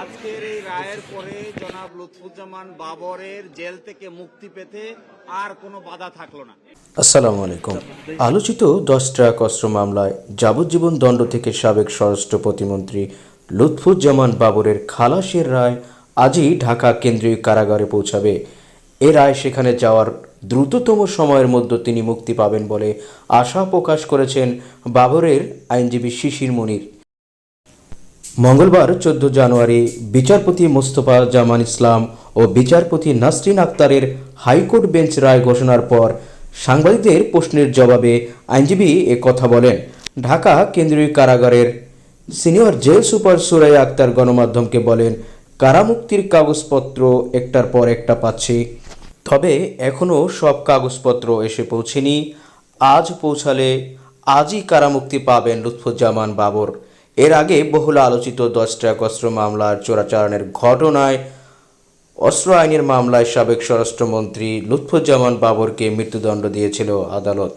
আজকের এই রায়ের পরে জনাব লুৎফুজ্জামান বাবরের জেল থেকে মুক্তি পেতে আর কোনো বাধা থাকল না। আসসালামু আলাইকুম। আলোচিত দশ ট্রাক অস্ত্র মামলায় যাবজ্জীবন দণ্ড থেকে সাবেক স্বরাষ্ট্র প্রতিমন্ত্রী লুৎফুজ্জামান বাবরের খালাসের রায় আজই ঢাকা কেন্দ্রীয় কারাগারে পৌঁছাবে। এ রায় সেখানে যাওয়ার দ্রুততম সময়ের মধ্যে তিনি মুক্তি পাবেন বলে আশা প্রকাশ করেছেন বাবরের আইনজীবী শিশির মনির। মঙ্গলবার চোদ্দ জানুয়ারি বিচারপতি মোস্তফা জামান ইসলাম ও বিচারপতি নাসরিন আক্তারের হাইকোর্ট বেঞ্চ রায় ঘোষণার পর সাংবাদিকদের প্রশ্নের জবাবে আইনজীবী এ কথা বলেন। ঢাকা কেন্দ্রীয় কারাগারের সিনিয়র জেল সুপার সুরাই আক্তার গণমাধ্যমকে বলেন, কারামুক্তির কাগজপত্র একটার পর একটা পাচ্ছি। তবে এখনও সব কাগজপত্র এসে পৌঁছেনি। আজ পৌঁছালে আজই কারামুক্তি পাবেন লুৎফুজ্জামান বাবর। এর আগে বহুল আলোচিত দশ ট্রাক অস্ত্র মামলার চোরাচারণের ঘটনায় অস্ত্র আইনের মামলায় সাবেক স্বরাষ্ট্রমন্ত্রী লুৎফুজ্জামান বাবরকে মৃত্যুদণ্ড দিয়েছিল আদালত।